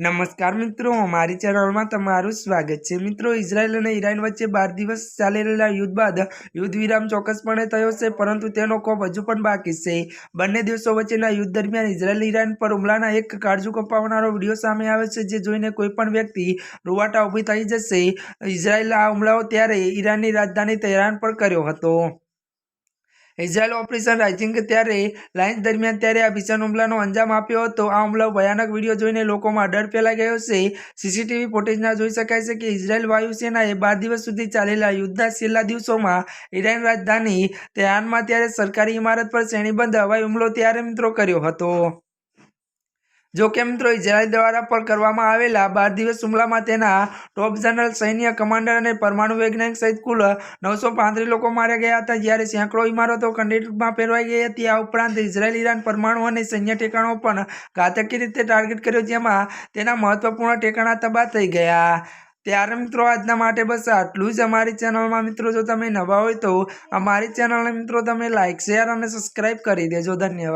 નમસ્કાર મિત્રો, મારી ચેનલમાં તમારું સ્વાગત છે. મિત્રો, ઇઝરાયલ અને ઈરાન વચ્ચે બાર દિવસ ચાલી રહેલા યુદ્ધ બાદ યુદ્ધ વિરામ ચોક્કસપણે થયો છે, પરંતુ તેનો કોપ હજુ પણ બાકી છે. બંને દેશો વચ્ચેના યુદ્ધ દરમિયાન ઇઝરાયલ ઈરાન પર હુમલાના એક કાળજુ કપાવનારો વીડિયો સામે આવે છે, જે જોઈને કોઈપણ વ્યક્તિ રૂવાટા ઊભી થઈ જશે. ઇઝરાયલ આ હુમલાઓ ત્યારે ઈરાનની રાજધાની તેહરાન પર કર્યો હતો. ઇઝરાયલ ઓપરેશન રાઇઝિંગ ત્યારે લાઇન્સ દરમિયાન ત્યારે આ ભીષણ હુમલાનો અંજામ આપ્યો હતો. આ હુમલાઓ ભયાનક વીડિયો જોઈને લોકોમાં ડર ફેલાઈ ગયો છે. સીસીટીવી ફૂટેજના જોઈ શકાય છે કે ઇઝરાયલ વાયુસેનાએ બાર દિવસ સુધી ચાલેલા યુદ્ધના છેલ્લા દિવસોમાં ઈરાન રાજધાની તેહાનમાં ત્યારે સરકારી ઇમારત પર શ્રેણીબંધ હવાઈ હુમલો ત્યારે મિત્રો કર્યો હતો. જો કે મિત્રો, ઇઝરાયલ દ્વારા પર કરવામાં આવેલા બાર દિવસ હુમલામાં તેના ટોપ જનરલ સૈન્ય કમાન્ડર અને પરમાણુ વૈજ્ઞાનિક સહિત કુલ નવસો પાંત્રીસ લોકો માર્યા ગયા હતા. જ્યારે સેંકડો ઇમારતો ખંડિતમાં ફેરવાઈ ગઈ હતી. આ ઉપરાંત ઇઝરાયલ, ઈરાન પરમાણુ અને સૈન્ય ઠેકાણો પણ ઘાતકી રીતે ટાર્ગેટ કર્યો, જેમાં તેના મહત્વપૂર્ણ ઠેકાણા તબાહ થઈ ગયા. ત્યારે મિત્રો, આજના માટે બસ આટલું જ. અમારી ચેનલમાં મિત્રો, જો તમે નવા હોય તો અમારી ચેનલને મિત્રો, તમે લાઇક શેર અને સબસ્ક્રાઈબ કરી દેજો. ધન્યવાદ.